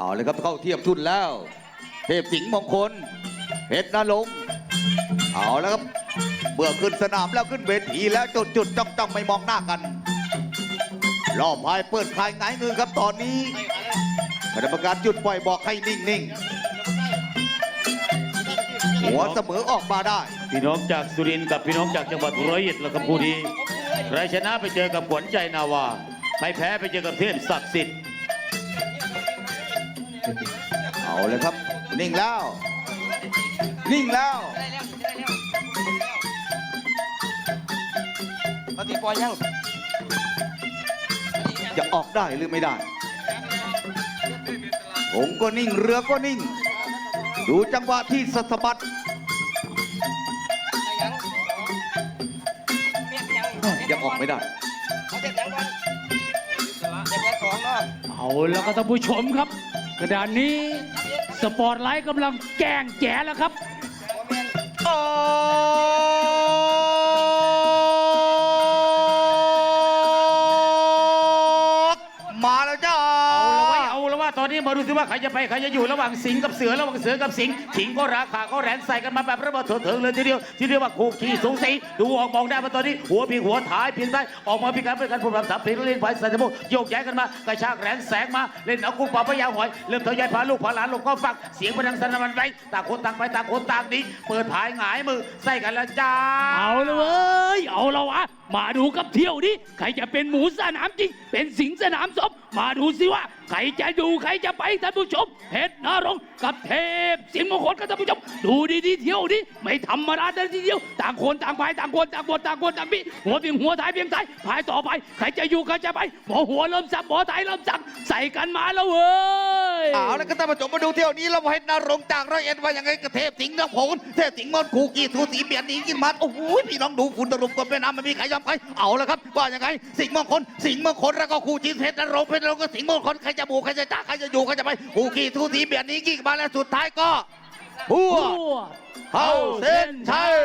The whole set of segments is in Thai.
เอาเลยครับเข้าเทียบชุดแล้ว เทพสิงห์มงคลเพชรนรงค์เอาแล้วครับเมื่อขึ้นสนามแล้วขึ้นเวทีแล้วจุดจุดจ้องจ้องไม่มองหน้ากันรอบพายเปิดคลายไงายมือครับตอนนี้คณะกรรมการจุดปล่อยบอกให้นิ่งๆหัวเสมอออกมาได้ พี่น้องจากสุรินทร์กับพี่น้องจากจังหวัดร้อยเอ็ดแล้วก็ผู้ดีใครชนะไปเจอกับขวัญใจนาวาใครแพ้ไปเจอกับเทพศักดิ์สิทธิ์ เอาเลยครับ นิ่งแล้ว นิ่งแล้วปฏิปล่อยยังจะออกได้หรือไม่ได้ผมก็นิ่งเรือก็นิ่ง ดูจังหวะที่สะสะบัดยังเปียกยังยังออกไม่ได้เขาเจ็บยังก่อนเจ็บยังสองเนาะเอาแล้วก็ท่านผู้ชมครับ ขณะนี้สปอร์ตไลท์กำลังแกงแจ๋แล้วครับ โอ้ เอาละว่าตอนนี้มาดูสิว่าใครจะไปใครจะอยู่ระหว่างสิงห์กับเสือระหว่างเสือกับสิงห์สิงก็ราคาก็แรงใส่กันมาแบบระเบิดเถิงเลยทีเดียวที่เรียกว่าคู่ขี้สูสีดูออกมองได้ว่าตอนนี้ หัวพิงหัวท้ายพิงซ้ออกมาพิการเป็นการผมรับสับพิงเล่นไปใส่สะโพกโยกย้ายกันมากระชากแรงแสงมาเล่นเอากุ้งปลาพยาหอยเริ่มทยอยพาลูกพาหลานลงก็ฟังเสียงพนังสนมันไปต่างคนต่างไปต่างคนต่างนี้เปิดผายหงายมือใส่กันแล้วจ้าเอาเลย เอาละวะ มาดูกับเที่ยวนี้ใครจะเป็นหมูสนามจริง เป็นสิงสนามสมมาดูสิว่า ใครจะดูใครจะไปท่านผู้ชมเพชรนรงค์กับเทพสิงมงคลกับท่านผู้ชม ดูดีๆเที่ยวนี้ไม่ธรรมดาเลยทีเดียวต่างคนต่างพายต่างคนต่างบทต่างคนต่างมีหัวเพียงหัวท้ายเพียงท้ายพายต่อไป ใครจะอยู่ใครจะไปหมอหัวเริ่มสับหมอท้ายเริ่มสับใส่กันมาแล้วเว้ย เอาแล้วก็ท่านผู้ชมมาดูเที่ยวนี้เราให้นรงค์จากร้อยเอ็ดว่ายังไงกับเทพสิงห์นพงศ์เทพสิงห์มนต์คูกีทูสีเบียดหนีกินมาโอ้โหพี่น้องดูฝุ่นตรุมกับแม่น้ำไม่มีใครยอมใครเอาแล้วครับว่ายังไงสิงห์มงคลสิงห์มงคลแล้วก็คู่จีนเพชรนรงค์เพชรนรงค์ก็สิงห์มงคลใครจะบูใครจะจ่าใครจะอยู่ใครจะไปคูกีทูสีเบียดหนีกินมาแล้วสุดท้ายก็หัวเข้าเส้นชัย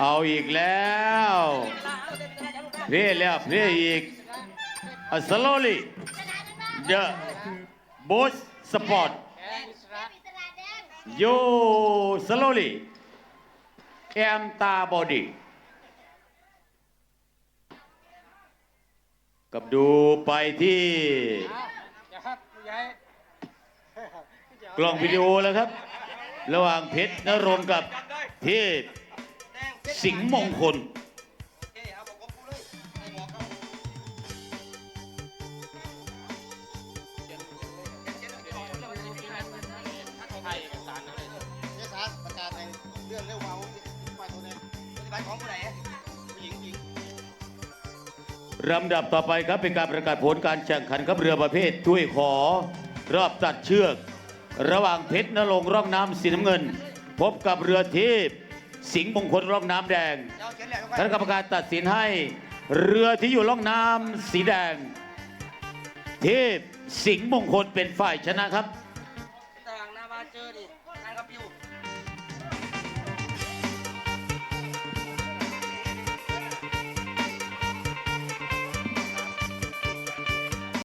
เอาอีกแล้วเรียแล้วเรียอีก A slowly the boat spot you slowly am ta body กับดูไปที่กล้องวิดีโอแล้วครับ ระหว่างเพชรนรงกับเทพสิงห์มงคล ลำดับต่อไปครับเป็นการประกาศผลการแข่งขันครับเรือประเภทถ้วยขอ รอบตัดเชือก ระหว่างเพชรนรงค์ร่องน้ำสีน้ำเงิน พบกับเรือเทพสิงห์มงคลร่องน้ำแดงเจ้านแหละคณะกรรมการตัดสินให้ เรือที่อยู่ร่องน้ำสีแดงเทพสิงห์มงคลเป็นฝ่ายชนะครับ